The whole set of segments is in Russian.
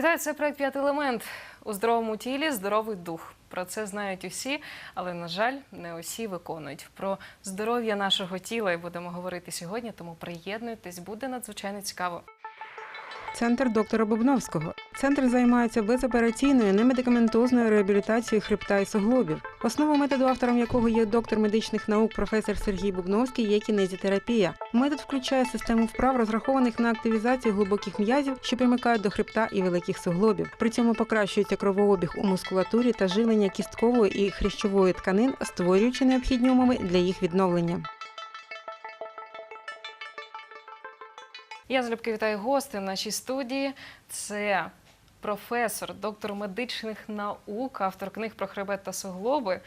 Вітаю, це проект «П'ятий елемент. У здоровому тілі здоровий дух. Про це знають усі, але на жаль, не усі виконують. Про здоров'я нашого тіла і будемо говорити сьогодні, тому приєднуйтесь, буде надзвичайно цікаво. Центр доктора Бубновського. Центр займається безопераційною немедикаментозною реабілітацією хребта і суглобів. Основа методу, автором якого є доктор медичних наук професор Сергій Бубновський, є кінезітерапія. Метод включає систему вправ, розрахованих на активізацію глибоких м'язів, що примикають до хребта і великих суглобів. При цьому покращується кровообіг у мускулатурі та живлення кісткової і хрящової тканин, створюючи необхідні умови для їх відновлення. Я залюбки вітаю гостей в нашій студії. Це професор, доктор медичних наук, автор книг про хребет та суглоби,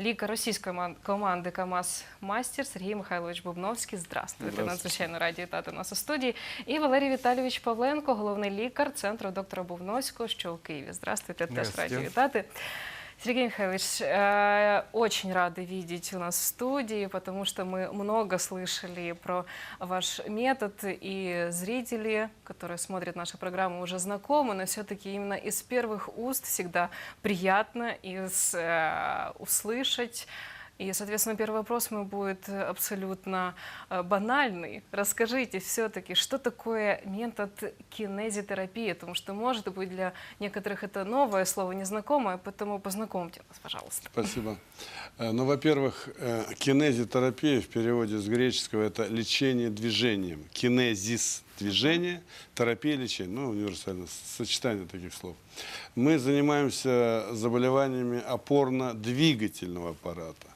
лікар російської команди КАМАЗ Мастер Сергій Михайлович Бубновський. Здравствуйте. Здравствуйте. Надзвичайно раді вітати нас у студії. І Валерій Віталійович Павленко, головний лікар центру доктора Бубновського, що у Києві. Здравствуйте, теж раді вітати. Сергей Михайлович, э, очень рады видеть у нас в студии, потому что мы много слышали про ваш метод, и зрители, которые смотрят нашу программу, уже знакомы, но все-таки именно из первых уст всегда приятно из, э, услышать. И, соответственно, первый вопрос мой будет абсолютно э, банальный. Расскажите все-таки, что такое метод кинезитерапии? Потому что, может быть, для некоторых это новое слово, незнакомое, поэтому познакомьте нас, пожалуйста. Спасибо. Э, Ну, во-первых, э, кинезитерапия в переводе с греческого это лечение движением. Кинезис – движение, терапия – лечение. Ну, универсально, сочетание таких слов. Мы занимаемся заболеваниями опорно-двигательного аппарата.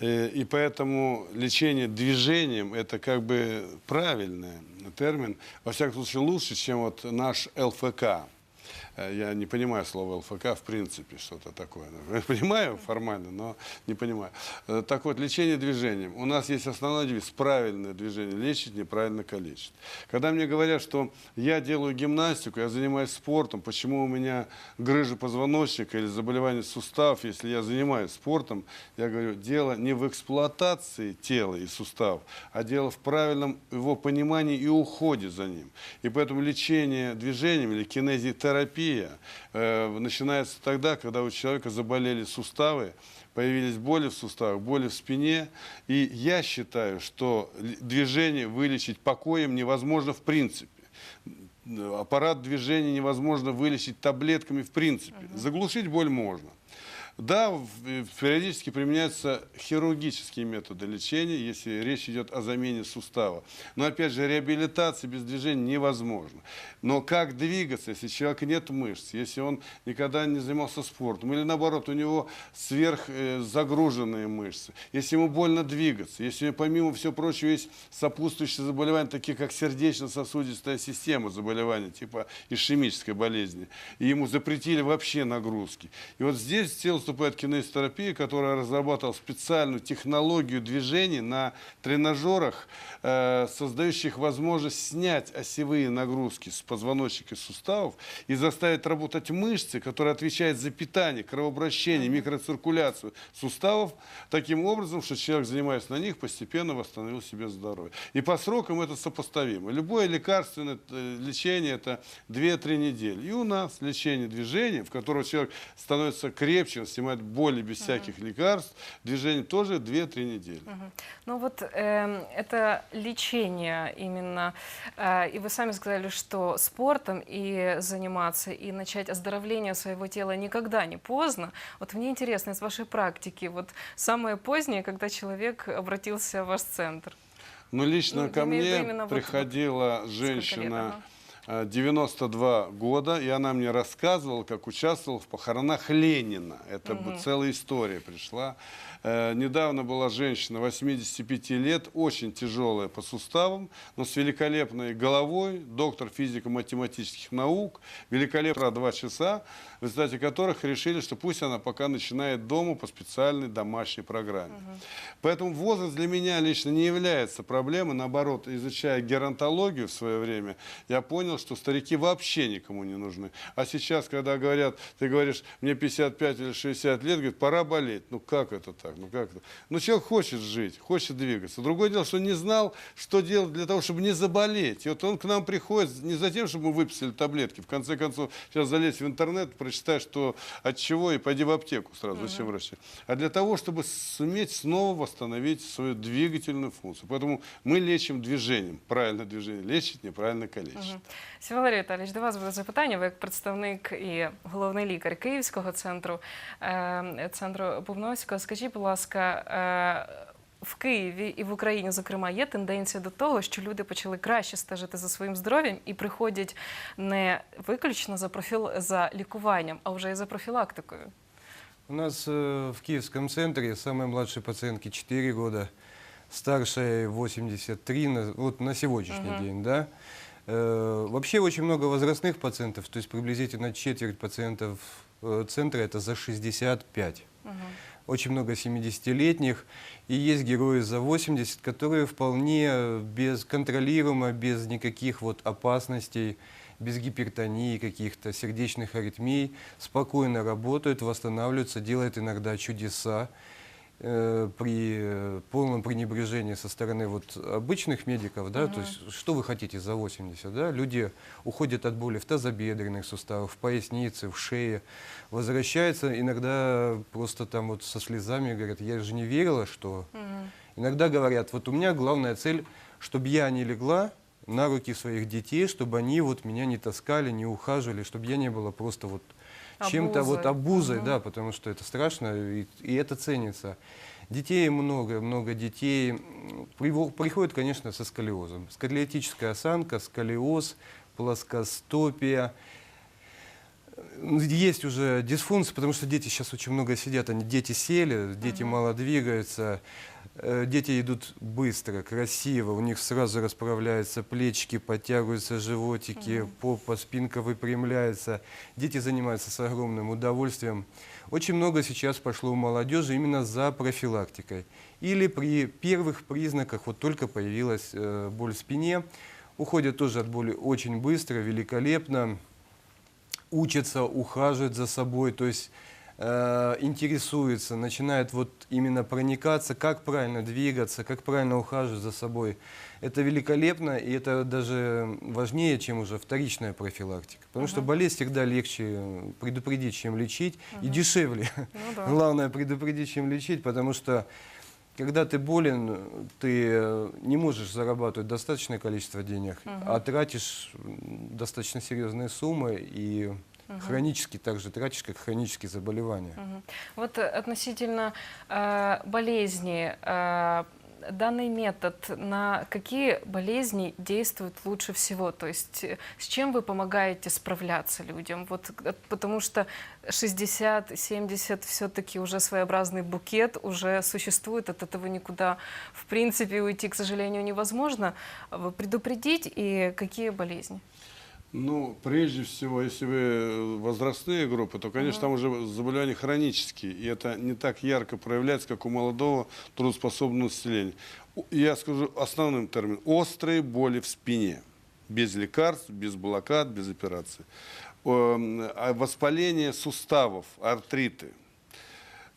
Э, И поэтому лечение движением – это как бы правильный термин. Во всяком случае, лучше, чем вот наш ЛФК. Э, Я не понимаю слово ЛФК в принципе, что-то такое. Понимаю формально, но не понимаю. Э, Так вот, лечение движением. У нас есть основной девиз – правильное движение лечит, неправильно калечит. Когда мне говорят, что я делаю гимнастику, я занимаюсь спортом, почему у меня грыжа позвоночника или заболевание суставов, если я занимаюсь спортом, я говорю, дело не в эксплуатации тела и суставов, а дело в правильном его понимании и уходе за ним. И поэтому лечение движением или кинезитерапия э, начинается тогда, когда у человека заболели суставы, появились боли в суставах, боли в спине. И я считаю, что движение вылечить покоем невозможно в принципе. Аппарат движения невозможно вылечить таблетками в принципе. Заглушить боль можно. Да, э, периодически применяются хирургические методы лечения, если речь идет о замене сустава. Но опять же, реабилитация без движения невозможна. Но как двигаться, если у человека нет мышц, если он никогда не занимался спортом, или наоборот, у него сверхзагруженные мышцы, если ему больно двигаться, если помимо всего прочего есть сопутствующие заболевания, такие как сердечно-сосудистая система заболевания, типа ишемической болезни, и ему запретили вообще нагрузки. И вот здесь тело вступает кинезитерапия, которая разрабатывала специальную технологию движений на тренажерах, э, создающих возможность снять осевые нагрузки с позвоночника и суставов и заставить работать мышцы, которые отвечают за питание, кровообращение, микроциркуляцию суставов, таким образом, что человек, занимаясь на них, постепенно восстановил себе здоровье. И по срокам это сопоставимо. Любое лекарственное э, лечение – это 2-3 недели. И у нас лечение движения, в котором человек становится крепче, снимает боли без всяких лекарств, движение тоже 2-3 недели. Мгм. Ну вот эм, это лечение именно, э, и вы сами сказали, что спортом и заниматься, и начать оздоровление своего тела никогда не поздно. Вот мне интересно из вашей практики, вот самое позднее, когда человек обратился в ваш центр. Ну, лично Ну, ко мне именно вот- приходила лет, женщина э, 92 года, и она мне рассказывала, как участвовала в похоронах Ленина. Это бы целая история пришла. Э, Недавно была женщина 85 лет, очень тяжелая по суставам, но с великолепной головой, доктор физико-математических наук, великолепно два часа, в результате которых решили, что пусть она пока начинает дома по специальной домашней программе. Поэтому возраст для меня лично не является проблемой. Наоборот, изучая геронтологию в свое время, я понял, говорилось, что старики вообще никому не нужны. А сейчас, когда говорят, ты говоришь, мне 55 или 60 лет, говорит, пора болеть. Ну как это так? Ну как это? Ну человек хочет жить, хочет двигаться. Другое дело, что не знал, что делать для того, чтобы не заболеть. И вот он к нам приходит не за тем, чтобы мы выписали таблетки. В конце концов, сейчас залезть в интернет, прочитай, что от чего, и пойди в аптеку сразу, зачем врачи. А для того, чтобы суметь снова восстановить свою двигательную функцию. Поэтому мы лечим движением. Правильное движение лечить, неправильно калечить. Мгм. Валерій Віталійович, до вас буде запитання. Ви як представник і головний лікар Київського центру, е, центру Бубновського. Скажіть, будь ласка, е, в Києві і в Україні, зокрема, є тенденція до того, що люди почали краще стежити за своїм здоров'ям і приходять не виключно за профіл за лікуванням, а вже і за профілактикою. У нас э, в Киевском центре самой младшей пациентке 4 года, старшей 83, на, вот на сегодняшний Мгм. день, да. Э, вообще очень много возрастных пациентов, то есть приблизительно четверть пациентов э, центра это за 65. Мгм. Очень много 70-летних, и есть герои за 80, которые вполне без контролируемо, без никаких вот опасностей, без гипертонии, каких-то сердечных аритмий, спокойно работают, восстанавливаются, делают иногда чудеса при э, полном пренебрежении со стороны вот обычных медиков, да, то есть что вы хотите за 80, да, люди уходят от боли в тазобедренных суставах, в пояснице, в шее, возвращаются иногда просто там вот со слезами говорят, я же не верила, что Мгм. Иногда говорят, вот у меня главная цель, чтобы я не легла на руки своих детей, чтобы они вот меня не таскали, не ухаживали, чтобы я не была просто вот чем-то вот Обузой. Мгм. да, потому что это страшно и, и это ценится. Детей много, много детей. Приходят, конечно, со сколиозом. Сколиотическая осанка, сколиоз, плоскостопия. Есть уже дисфункция, потому что дети сейчас очень много сидят, они дети сели, дети мало двигаются, дети идут быстро, красиво, у них сразу расправляются плечики, подтягиваются животики, попа, спинка выпрямляется. Дети занимаются с огромным удовольствием. Очень много сейчас пошло у молодежи именно за профилактикой. Или при первых признаках, вот только появилась э, боль в спине, уходят тоже от боли очень быстро, великолепно учатся, ухаживают за собой, то есть э, интересуются, начинают вот именно проникаться, как правильно двигаться, как правильно ухаживать за собой. Это великолепно, и это даже важнее, чем уже вторичная профилактика. Потому что болезнь всегда легче предупредить, чем лечить, и дешевле. Ну да. Главное предупредить, чем лечить, потому что когда ты болен, ты э, не можешь зарабатывать достаточное количество денег, а тратишь достаточно серьезные суммы и хронически также тратишь, как хронические заболевания. Мгм. Вот э, относительно э, болезни, э, данный метод на какие болезни действует лучше всего? То есть э, с чем вы помогаете справляться людям? Вот, э, потому что 60-70 все-таки уже своеобразный букет уже существует, от этого никуда в принципе уйти, к сожалению, невозможно. Предупредить и какие болезни? Ну, прежде всего, если вы возрастные группы, то, конечно, там уже заболевания хронические, и это не так ярко проявляется, как у молодого трудоспособного населения. Я скажу основным термин. Острые боли в спине. Без лекарств, без блокад, без операции. Эм, а Воспаление суставов, артриты.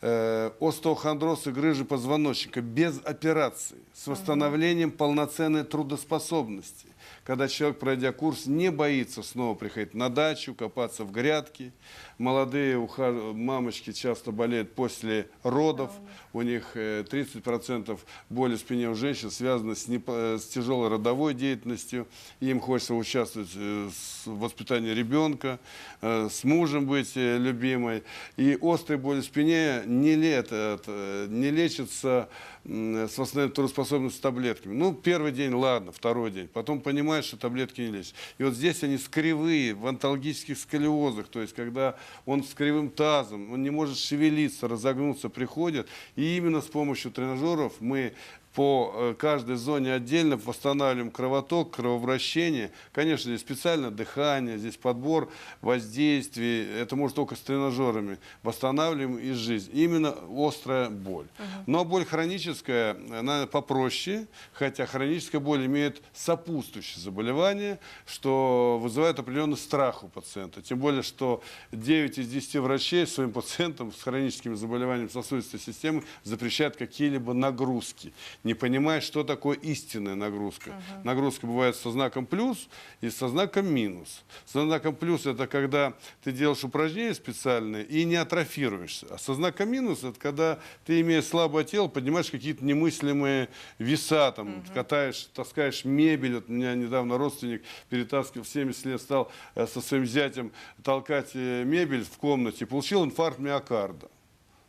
Э, остеохондроз и грыжи позвоночника без операции, с восстановлением полноценной трудоспособности. Когда человек, пройдя курс, не боится снова приходить на дачу, копаться в грядке. Молодые уха- мамочки часто болеют после родов. У них э, 30% боли в спине у женщин связаны с, непо- э, с тяжелой родовой деятельностью. Им хочется участвовать э, в воспитании ребенка, э, с мужем быть э, любимой. И острые боли в спине не, лет, это, не лечатся м, с восстановлением трудоспособности таблетками. Ну, первый день, ладно, второй день. Потом понимаешь, что таблетки не лечат. И вот здесь они скривые, в онтологических сколиозах, то есть когда он с кривым тазом, он не может шевелиться, разогнуться, приходят. И именно с помощью тренажеров мы по э, каждой зоне отдельно, восстанавливаем кровоток, кровообращение. Конечно, здесь специально дыхание, здесь подбор воздействий. Это может только с тренажерами. Восстанавливаем и жизнь. Именно острая боль. Но боль хроническая, она попроще, хотя хроническая боль имеет сопутствующее заболевание, что вызывает определенный страх у пациента. Тем более, что 9 из 10 врачей своим пациентам с хроническими заболеваниями сосудистой системы запрещают какие-либо нагрузки, не понимая, что такое истинная нагрузка. Нагрузка бывает со знаком плюс и со знаком минус. Со знаком плюс это когда ты делаешь упражнения специальные и не атрофируешься. А со знаком минус это когда ты, имея слабое тело, поднимаешь какие-то немыслимые веса, там, катаешь, таскаешь мебель. Вот у меня недавно родственник перетаскивал, в 70 лет стал э, со своим зятем толкать э, мебель в комнате, получил инфаркт миокарда.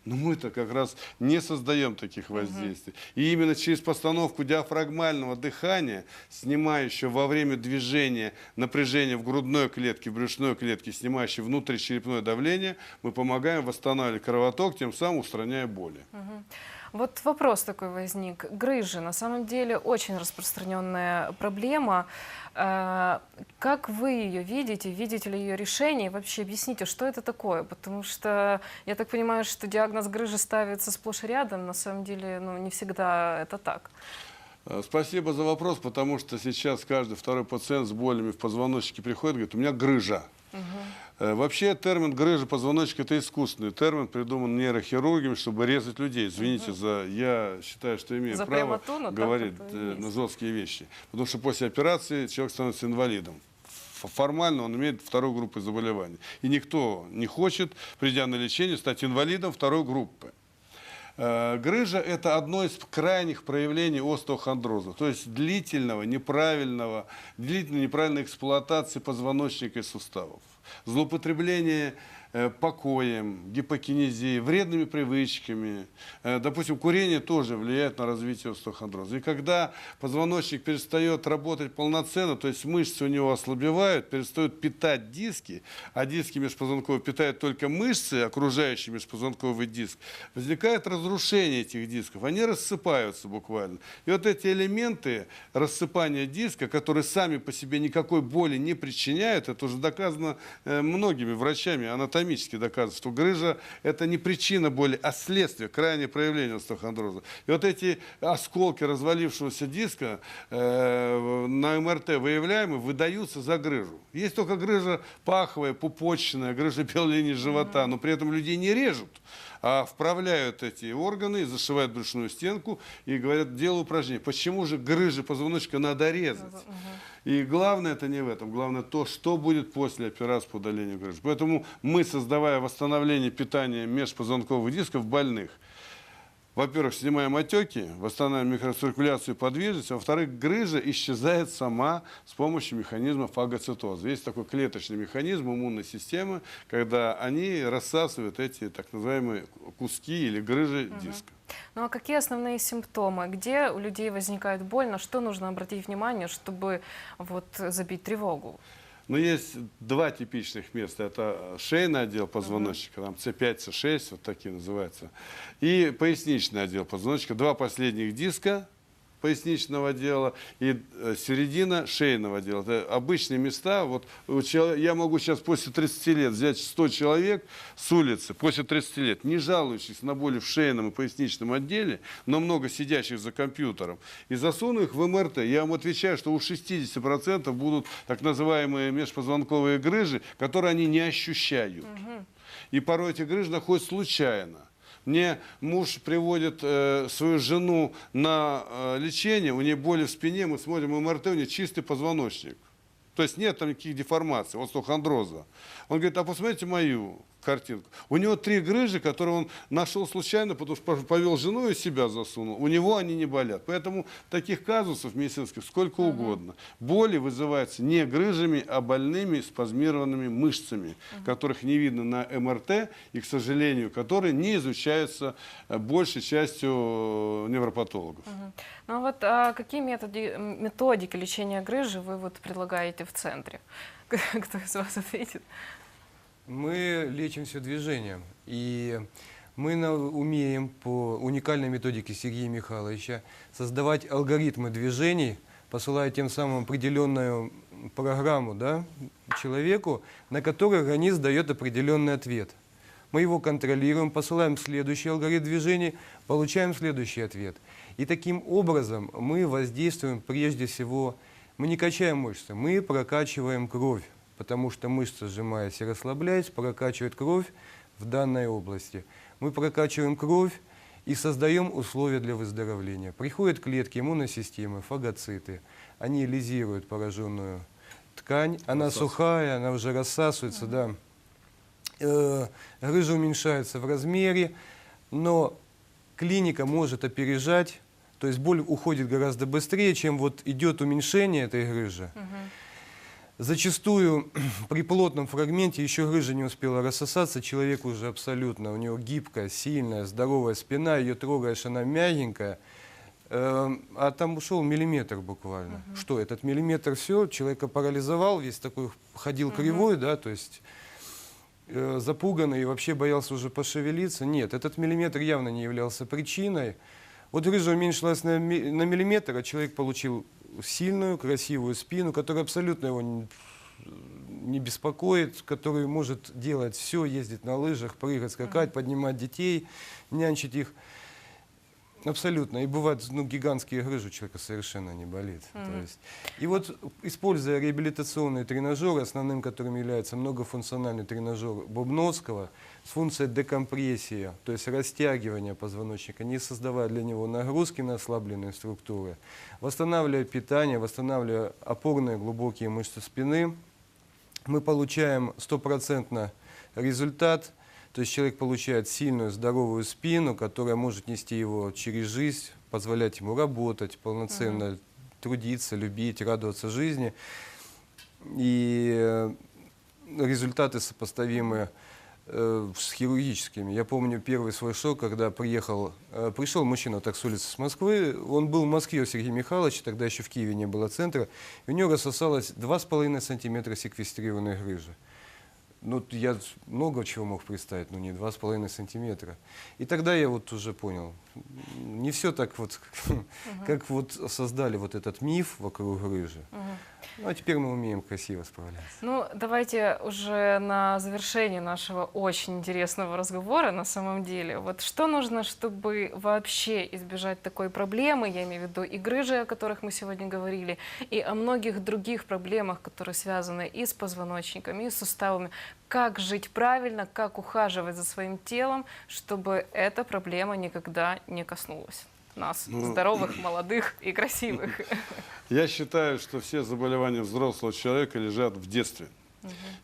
Но мы-то как раз не создаем таких воздействий. И именно через постановку диафрагмального дыхания, снимающего во время движения напряжение в грудной клетке, в брюшной клетке, снимающее внутричерепное давление, мы помогаем восстанавливать кровоток, тем самым устраняя боли. Вот вопрос такой возник. Грыжи на самом деле очень распространенная проблема. Э, Как вы ее видите? Видите ли ее решение? Вообще объясните, что это такое? Потому что я так понимаю, что диагноз грыжи ставится сплошь и рядом. На самом деле, ну, не всегда это так. Э, Спасибо за вопрос, потому что сейчас каждый второй пациент с болями в позвоночнике приходит и говорит, у меня грыжа. Э, Вообще термин грыжа позвоночника это искусственный термин, придуман нейрохирургами, чтобы резать людей. Извините за, я считаю, что имею За право прямоту, говорить э, есть. назовские вещи. Потому что после операции человек становится инвалидом. Формально он имеет второй группы заболеваний. И никто не хочет, придя на лечение, стать инвалидом второй группы. Э, Грыжа – это одно из крайних проявлений остеохондроза, то есть длительного, неправильного, длительной неправильной эксплуатации позвоночника и суставов. Злоупотребление покоем, гипокинезией, вредными привычками. Э, Допустим, курение тоже влияет на развитие остеохондроза. И когда позвоночник перестает работать полноценно, то есть мышцы у него ослабевают, перестают питать диски, а диски межпозвонковые питают только мышцы, окружающие межпозвонковый диск, возникает разрушение этих дисков. Они рассыпаются буквально. И вот эти элементы рассыпания диска, которые сами по себе никакой боли не причиняют, это уже доказано э, многими врачами, анатомически доказано, что грыжа – это не причина боли, а следствие, крайнее проявление остеохондроза. И вот эти осколки развалившегося диска э, на МРТ выявляемые выдаются за грыжу. Есть только грыжа паховая, пупочная, грыжа белой линии живота, но при этом людей не режут, а вправляют эти органы, зашивают брюшную стенку и говорят, делай упражнение. Почему же грыжи позвоночника надо резать? И главное это не в этом, главное то, что будет после операции по удалению грыжи. Поэтому мы, создавая восстановление питания межпозвонковых дисков больных, во-первых, снимаем отеки, восстанавливаем микроциркуляцию и подвижность, а во-вторых, грыжа исчезает сама с помощью механизма фагоцитоза. Есть такой клеточный механизм иммунной системы, когда они рассасывают эти так называемые куски или грыжи диска. Ну а какие основные симптомы? Где у людей возникает боль? На что нужно обратить внимание, чтобы вот забить тревогу? Но есть два типичных места. Это шейный отдел позвоночника, там C5, C6, вот такие называются. И поясничный отдел позвоночника. Два последних диска поясничного отдела и э, середина шейного отдела. Это обычные места. Вот я могу сейчас после 30 лет взять 100 человек с улицы, после 30 лет, не жалующихся на боли в шейном и поясничном отделе, но много сидящих за компьютером, и засуну их в МРТ. Я вам отвечаю, что у 60% будут так называемые межпозвонковые грыжи, которые они не ощущают. И порой эти грыжи находят случайно. Мне муж приводит э, свою жену на э, лечение, у нее боли в спине, мы смотрим МРТ, у нее чистый позвоночник. То есть нет там никаких деформаций, остеохондроза. Он говорит, а посмотрите мою картинку. У него три грыжи, которые он нашел случайно, потому что повел жену и себя засунул. У него они не болят. Поэтому таких казусов медицинских сколько угодно. Боли вызываются не грыжами, а больными спазмированными мышцами, которых не видно на МРТ и, к сожалению, которые не изучаются э, большей частью э, невропатологов. Ну а вот а какие методи- м, методики лечения грыжи вы вот предлагаете в центре? Кто из вас ответит? Мы лечим все движением. И Мы умеем по уникальной методике Сергея Михайловича создавать алгоритмы движений, посылая тем самым определенную программу да, человеку, на который организм дает определенный ответ. Мы его контролируем, посылаем следующий алгоритм движений, получаем следующий ответ. И таким образом мы воздействуем прежде всего, мы не качаем мышцы, мы прокачиваем кровь, потому что мышца, сжимаясь и расслабляясь, прокачивает кровь в данной области. Мы прокачиваем кровь и создаем условия для выздоровления. Приходят клетки иммунной системы, фагоциты, они лизируют пораженную ткань, она сухая, она уже рассасывается, да. Э, Грыжа уменьшается в размере, но клиника может опережать, то есть боль уходит гораздо быстрее, чем вот идет уменьшение этой грыжи. Зачастую при плотном фрагменте еще грыжа не успела рассосаться, человек уже абсолютно, у него гибкая, сильная, здоровая спина, ее трогаешь, она мягенькая, Эм, а там ушел миллиметр буквально. Что, этот миллиметр все, человека парализовал, весь такой ходил кривой, да, то есть э, запуганный и вообще боялся уже пошевелиться. Нет, этот миллиметр явно не являлся причиной. Вот грыжа уменьшилась на, ми- на миллиметр, а человек получил сильную, красивую спину, которая абсолютно его не, не беспокоит, который может делать все, ездить на лыжах, прыгать, скакать, поднимать детей, нянчить их. Абсолютно. И бывают ну, гигантские грыжи, у человека совершенно не болит. То есть, и вот, используя реабилитационные тренажеры, основным которым является многофункциональный тренажер Бобновского, с функцией декомпрессии, то есть растягивания позвоночника, не создавая для него нагрузки на ослабленные структуры, восстанавливая питание, восстанавливая опорные глубокие мышцы спины, мы получаем стопроцентно результат, то есть человек получает сильную, здоровую спину, которая может нести его через жизнь, позволять ему работать, полноценно трудиться, любить, радоваться жизни. И э, результаты сопоставимы с хирургическими. Я помню первый свой шок, когда приехал, э, пришел мужчина так с улицы с Москвы. Он был в Москве у Сергея Михайловича, тогда еще в Киеве не было центра. И у него рассосалось 2,5 сантиметра секвестрированной грыжи. Ну, я много чего мог представить, но не 2,5 сантиметра. И тогда я вот уже понял, не все так вот, как вот создали вот этот миф вокруг грыжи. Ну, а теперь мы умеем красиво справляться. Ну, давайте уже на завершение нашего очень интересного разговора на самом деле. Вот что нужно, чтобы вообще избежать такой проблемы, я имею в виду и грыжи, о которых мы сегодня говорили, и о многих других проблемах, которые связаны и с позвоночником, и с суставами. Как жить правильно, как ухаживать за своим телом, чтобы эта проблема никогда не коснулась нас, Ну, здоровых, молодых и красивых. Я считаю, что все заболевания взрослого человека лежат в детстве.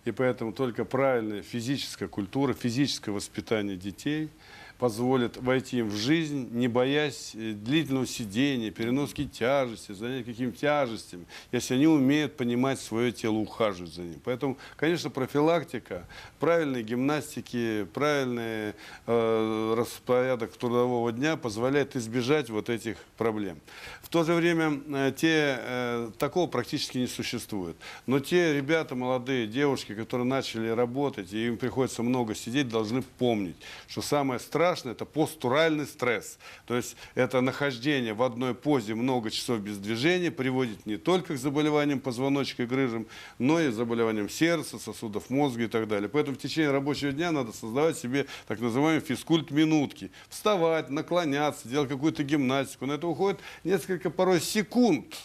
И поэтому только правильная физическая культура, физическое воспитание детей позволит войти им в жизнь, не боясь э, длительного сидения, переноски тяжести, занятия какими-то тяжестями, если они умеют понимать свое тело, ухаживать за ним. Поэтому, конечно, профилактика, правильные гимнастики, правильный э, распорядок трудового дня позволяет избежать вот этих проблем. В то же время э, те, э, такого практически не существует. Но те ребята, молодые девушки, которые начали работать, и им приходится много сидеть, должны помнить, что самое страшное – это постуральный стресс. То есть это нахождение в одной позе много часов без движения приводит не только к заболеваниям позвоночника и грыжам, но и заболеваниям сердца, сосудов мозга и так далее. Поэтому в течение рабочего дня надо создавать себе так называемые физкульт-минутки. Вставать, наклоняться, делать какую-то гимнастику. На это уходит несколько порой секунд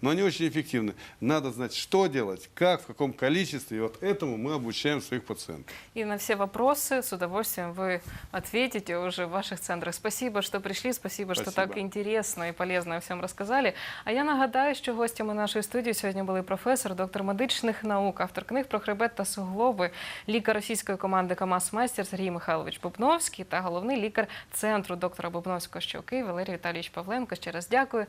Но они очень эффективны. Надо знать, что делать, как, в каком количестве. И вот этому мы обучаем своих пациентов. И на все вопросы с удовольствием вы ответите уже в ваших центрах. Спасибо, що прийшли, спасибо, що Спасибо. так інтересно і полезно всім розказали. А я нагадаю, що гостями нашої студії сьогодні були професор, доктор медичних наук, автор книг про хребет та суглоби, лікар російської команди КАМАЗ майстер Сергій Михайлович Бубновський та головний лікар центру доктора Бубновського, що у Києві Валерій Віталійович Павленко. Ще раз дякую.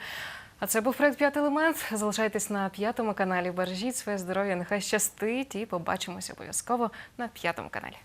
А це був проект П'ятий елемент. Залишайтесь на п'ятому каналі. Бережіть своє здоров'я. Нехай щастить і побачимося обов'язково на п'ятому каналі.